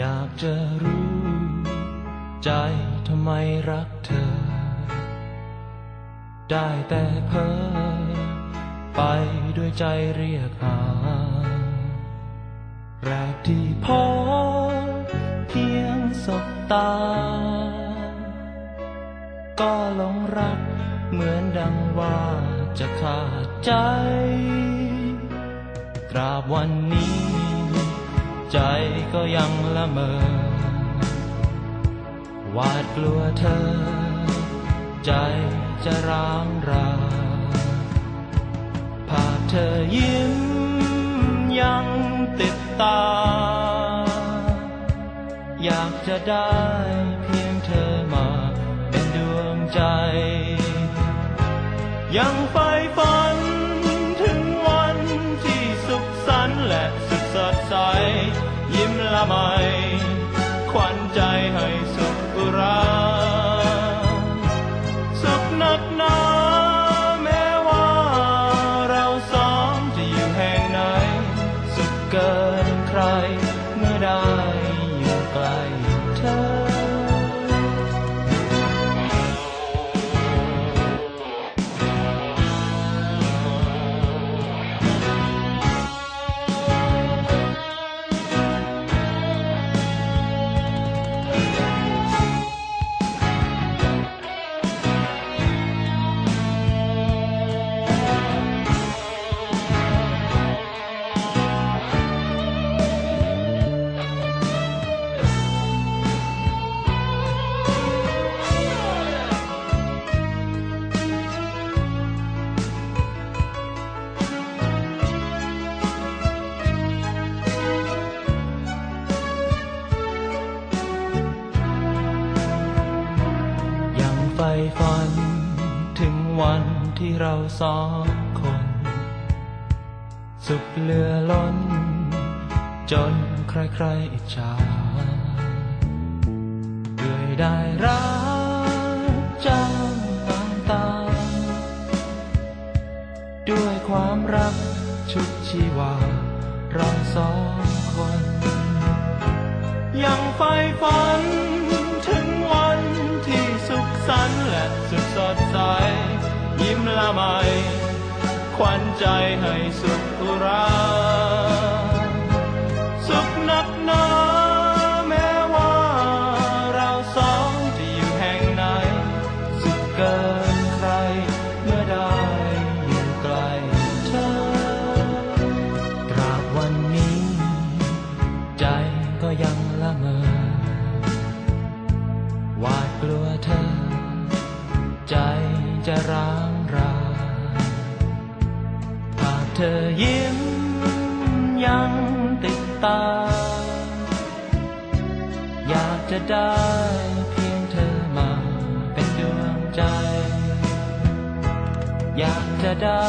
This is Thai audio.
อยากจะรู้ ใจทำไมรักเธอ ได้แต่เพ้อไปด้วยใจเรียกหา แรกที่พบเพียงสบตา ก็หลงรักเหมือนดังว่าจะขาดใจ ตราบวันนี้ ใจก็ยังละเมอหวาดกลัวเธอ ใจจะร้างรา ภาพเธอยิ้มยังติดตา อยากจะได้เพียงเธอมาเป็นดวงใจ ยังฝ่ฝั ยิ้ ยังใฝ่ฝัน ถึงวันที่เราสองคน สุขเหลือล้น จนใครๆอิจฉาด้วยได้รักจ้าน้ำตา ด้วยความรักชุดชีวา เราสองคน ยังใฝ่ฝัน ละไมขวัญใจให้สุขุรา สุขนักหนาแม้ว่าเราสองจะอยู่แห่งไหน สุขเกินใครเมื่อได้อยู่ใกล้เธอตราบวันนี้ ใจก็ยังละเมอหวาดกลัวเธอ ใจจะร้าง ราภาพเธอยิ้มยังติดตา อยากจะได้เพียงเธอมาเป็นดวงใจ อยากจะได้